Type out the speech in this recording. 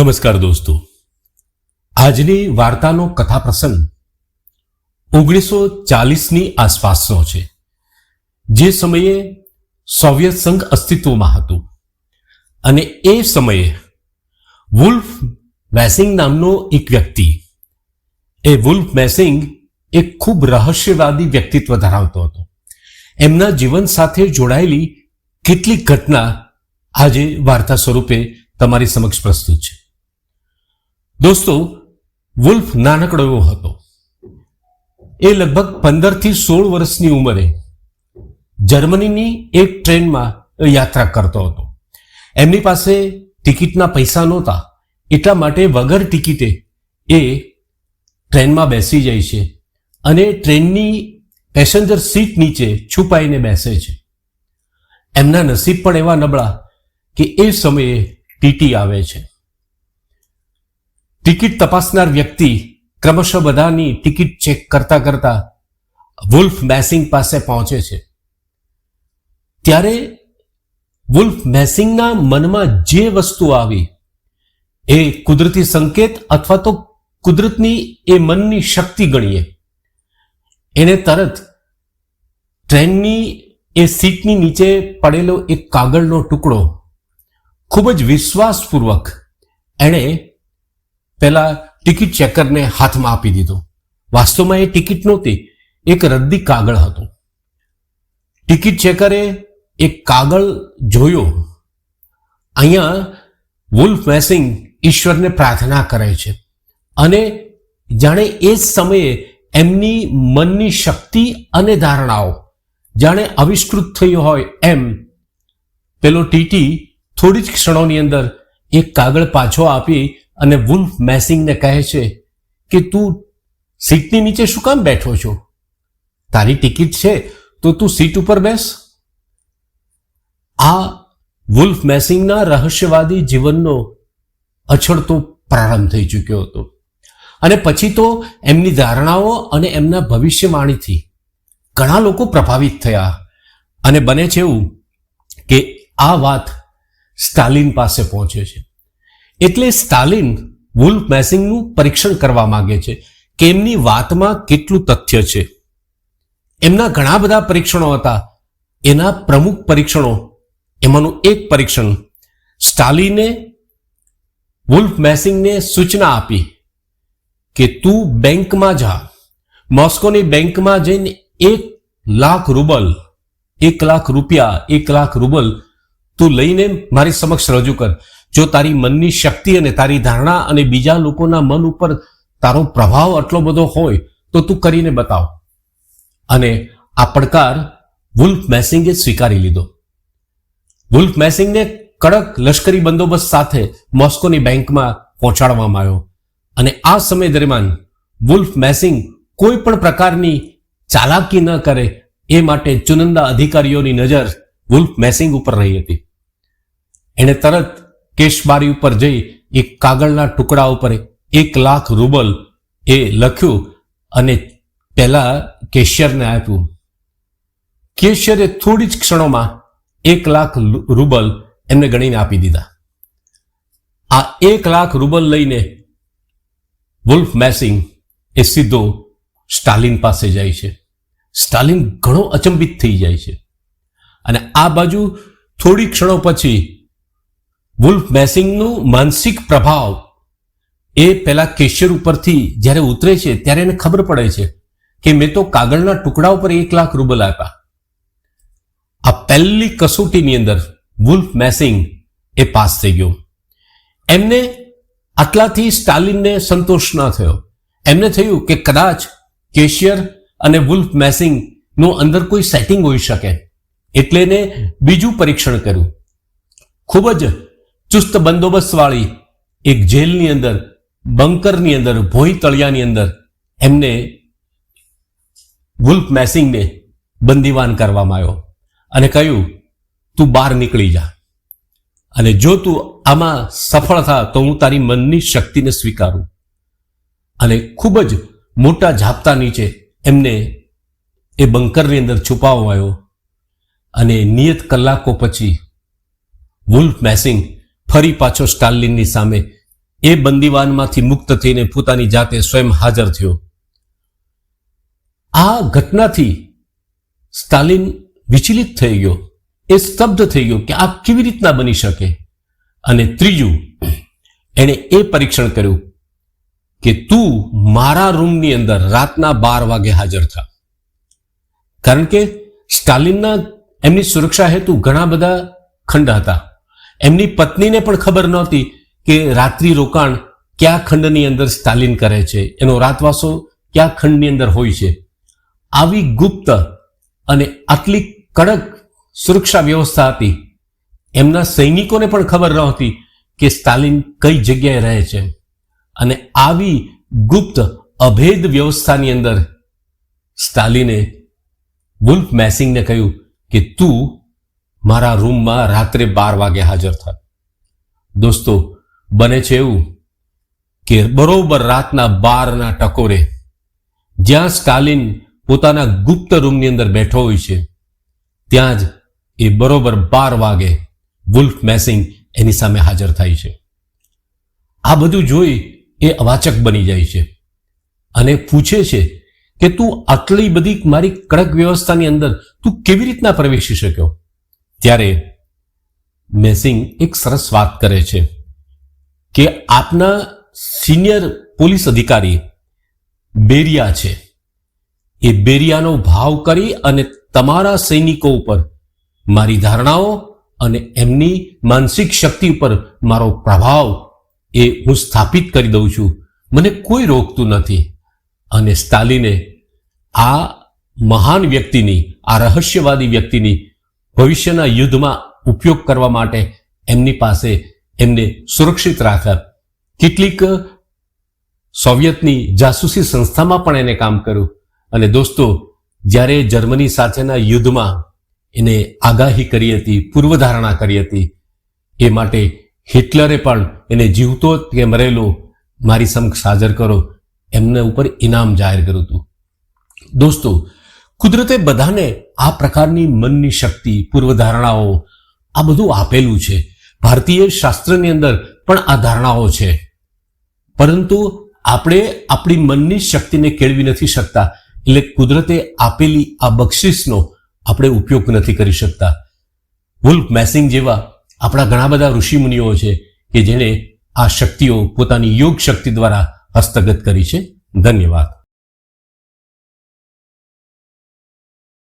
નમસ્કાર દોસ્તો. આજની વાર્તાનો કથા પ્રસંગ ઓગણીસો ચાલીસની આસપાસનો છે, જે સમયે સોવિયત સંઘ અસ્તિત્વમાં હતું અને એ સમયે વુલ્ફ વેસિંગ નામનો એક વ્યક્તિ, એ વુલ્ફ મેસિંગ એક ખૂબ રહસ્યવાદી વ્યક્તિત્વ ધરાવતો હતો. એમના જીવન સાથે જોડાયેલી કેટલીક ઘટના આજે વાર્તા સ્વરૂપે તમારી સમક્ષ પ્રસ્તુત છે. દોસ્તો, વુલ્ફ નાનકડો એવો હતો. એ લગભગ પંદરથી સોળ વર્ષની ઉંમરે જર્મનીની એક ટ્રેનમાં યાત્રા કરતો હતો. એમની પાસે ટિકિટના પૈસા નહોતા, એટલા માટે વગર ટિકિટે એ ટ્રેનમાં બેસી જાય છે અને ટ્રેનની પેસેન્જર સીટ નીચે છુપાઈને બેસે છે. એમના નસીબ પણ એવા નબળા કે એ સમયે ટીટી આવે છે. ટિકિટ તપાસનાર વ્યક્તિ ક્રમશઃ બધાની ટિકિટ ચેક કરતા કરતા વુલ્ફ મેસિંગ પાસે પહોંચે છે. ત્યારે વુલ્ફ મેસિંગના મનમાં જે વસ્તુ આવી, એ કુદરતી સંકેત અથવા તો કુદરતની એ મનની શક્તિ ગણીએ. એને તરત ટ્રેનની એ સીટની નીચે પડેલો એક કાગળનો ટુકડો ખૂબ જ વિશ્વાસપૂર્વક એણે પેલા ટિકિટ ચેકરને હાથમાં આપી દીધો. વાસ્તવમાં એ ટિકિટ નહોતી, એક રદ્દી કાગળ હતો. ટિકિટ ચેકરે એક કાગળ જોયો. અહીંયા વુલ્ફ મેસિંગ ઈશ્વરને પ્રાર્થના કરે છે. અને જાણે એ જ સમયે એમની મનની શક્તિ અને ધારણાઓ જાણે આવિષ્કૃત થઈ હોય એમ. પેલો ટીટી થોડી જ ક્ષણોની અંદર એક કાગળ પાછો આપી અને વુલ્ફ મેસિંગને કહે છે કે તું સીટની નીચે શું કામ બેઠો છો? તારી ટિકિટ છે, તો તું સીટ ઉપર બેસ. આ વુલ્ફ મેસિંગના રહસ્યવાદી જીવનનો અછડતો પ્રારંભ થઈ ચૂક્યો હતો. અને પછી તો એમની ધારણાઓ અને એમના ભવિષ્યવાણીથી ઘણા લોકો પ્રભાવિત થયા. અને બને છે એવું કે આ વાત સ્ટાલિન પાસે પહોંચે છે. એટલે સ્ટાલિન વુલ્ફ મેસિંગનું પરીક્ષણ કરવા માંગે છે કે એમની વાતમાં કેટલું તથ્ય છે. એમના ઘણા બધા પરીક્ષણો હતા. એના પ્રમુખ પરીક્ષણો, એમાંનું એક પરીક્ષણ સ્ટાલિને વુલ્ફ મેસિંગને સૂચના આપી કે તું બેંકમાં જા. મોસ્કોની બેંકમાં જઈને એક લાખ રૂબલ, એક લાખ રૂપિયા, એક લાખ રૂબલ તું લઈને મારી સમક્ષ રજૂ કર. જો તારી મનની શક્તિ અને તારી ધારણા અને બીજા લોકોના મન ઉપર તારો પ્રભાવ આટલો બધો હોય, તો તું કરીને બતાવ. અને આ પડકાર વુલ્ફ મેસિંગે સ્વીકારી લીધો. વુલ્ફ મેસિંગને કડક લશ્કરી બંદોબસ્ત સાથે મોસ્કોની બેંકમાં પહોંચાડવામાં આવ્યો. અને આ સમય દરમિયાન વુલ્ફ મેસિંગ કોઈ પણ પ્રકારની ચાલાકી ન કરે એ માટે ચુનંદા અધિકારીઓની નજર વુલ્ફ મેસિંગ ઉપર રહી હતી. એણે તરત કેશબારી ઉપર જઈ એક કાગળના ટુકડા ઉપર એક લાખ રૂબલ એ લખ્યું અને પહેલા કેશિયરને આપ્યું. કેશિયરે થોડી જ ક્ષણોમાં એક લાખ રૂબલ એમને ગણીને આપી દીધા. આ એક લાખ રૂબલ લઈને વુલ્ફ મેસિંગ એ સીધો સ્ટાલિન પાસે જાય છે. સ્ટાલિન ઘણો અચંબિત થઈ જાય છે. અને આ બાજુ થોડી ક્ષણો પછી વુલ્ફ મેસિંગનું માનસિક પ્રભાવ એ પેલા કેશિયર ઉપરથી જ્યારે ઉતરે છે, ત્યારે એને ખબર પડે છે કે મેં તો કાગળના ટુકડા ઉપર એક લાખ રૂબલ આપ્યા. આ પહેલી કસોટીની અંદર વુલ્ફ મેસિંગ એ પાસ થઈ ગયો. એમને આટલાથી સ્ટાલિનને સંતોષ ન થયો. એમને થયું કે કદાચ કેશિયર અને વુલ્ફ મેસિંગ નો અંદર કોઈ સેટિંગ હોઈ શકે. એટલે એને બીજું પરીક્ષણ કર્યું. ખૂબ જ ચુસ્ત બંદોબસ્ત વાળી એક જેલની અંદર, બંકરની અંદર ભોઈ તળિયાની અંદર એમને વુલ્ફ મેસિંગને બંદીવાન કરવામાં આવ્યો અને કહ્યું, તું બહાર નીકળી જા. અને જો તું આમાં સફળ થા, તો હું તારી મનની શક્તિને સ્વીકારું. અને ખૂબ જ મોટા ઝાપતા નીચે એમને એ બંકરની અંદર છુપાવવામાં આવ્યો અને નિયત કલાકો પછી વુલ્ફ મેસિંગ ફરી પાછો સ્ટાલિનની સામે એ બંદીવાનમાંથી મુક્ત થઈને પોતાની જાતે સ્વયં હાજર થયો. આ ઘટનાથી સ્ટાલિન વિચલિત થઈ ગયો. એ સ્તબ્ધ થઈ ગયો કે આ કેવી રીતના બની શકે? અને ત્રીજું, એણે એ પરીક્ષણ કર્યું કે તું મારા રૂમની અંદર રાતના બાર વાગે હાજર થા. કારણ કે સ્ટાલિનના એમની સુરક્ષા હેતુ ઘણા બધા ખંડ હતા. એમની પત્નીને પણ ખબર નહોતી કે રાત્રિ રોકાણ કયા ખંડની અંદર સ્ટાલિન કરે છે, એનો રાતવાસો કયા ખંડની અંદર હોય છે. આવી ગુપ્ત અને આટલી કડક સુરક્ષા વ્યવસ્થા હતી. એમના સૈનિકોને પણ ખબર નહોતી કે સ્ટાલિન કઈ જગ્યાએ રહે છે. અને આવી ગુપ્ત અભેદ વ્યવસ્થાની અંદર સ્ટાલિને વુલ્ફ મેસિંગને કહ્યું કે તું મારા રૂમમાં રાત્રે બાર વાગે હાજર થાય દોસ્તો, બને છે એવું કે બરોબર રાતના બારના ટકોરે જ્યાં સ્ટાલિન પોતાના ગુપ્ત રૂમની અંદર બેઠો હોય છે, ત્યાં જ એ બરોબર બાર વાગે વુલ્ફ મેસિંગ એની સામે હાજર થાય છે. આ બધું જોઈ એ અવાચક બની જાય છે અને પૂછે છે કે તું આટલી બધી મારી કડક વ્યવસ્થાની અંદર તું કેવી રીતના પ્રવેશી શક્યો? ત્યારે મેસિંગ એક સરસ વાત કરે છે કે આપના સિનિયર પોલીસ અધિકારી બેરિયા છે. એ બેરિયાનો ભાવ કરી અને તમારા સૈનિકો ઉપર મારી ધારણાઓ અને એમની માનસિક શક્તિ ઉપર મારો પ્રભાવ એ હું સ્થાપિત કરી દઉં છું. મને કોઈ રોકતું નથી. અને સ્ટાલિને આ મહાન વ્યક્તિની, આ રહસ્યવાદી વ્યક્તિની ભવિષ્યના યુદ્ધમાં ઉપયોગ કરવા માટે એમની પાસે એમને સુરક્ષિત રાખ્યા કેટલીક સોવિયતની જાસૂસી સંસ્થામાં પણ એને કામ કર્યું. અને દોસ્તો, જ્યારે જર્મની સાથેના યુદ્ધમાં એને આગાહી કરી હતી, પૂર્વધારણા કરી હતી, એ માટે હિટલરે પણ એને જીવતો કે મરેલો મારી સમક્ષ હાજર કરો, એમના ઉપર ઇનામ જાહેર કર્યું હતું. દોસ્તો કુદરતે બધાને આ પ્રકારની મનની શક્તિ, પૂર્વધારણાઓ આ બધું આપેલું છે. ભારતીય શાસ્ત્રની અંદર પણ આ ધારણાઓ છે. પરંતુ આપણે આપણી મનની શક્તિને કેળવી નથી શકતા. એટલે કુદરતે આપેલી આ બક્ષિસનો આપણે ઉપયોગ નથી કરી શકતા. વુલ્ફ મેસિંગ જેવા આપણા ઘણા બધા ઋષિમુનિઓ છે કે જેણે આ શક્તિઓ પોતાની યોગ શક્તિ દ્વારા હસ્તગત કરી છે. ધન્યવાદ.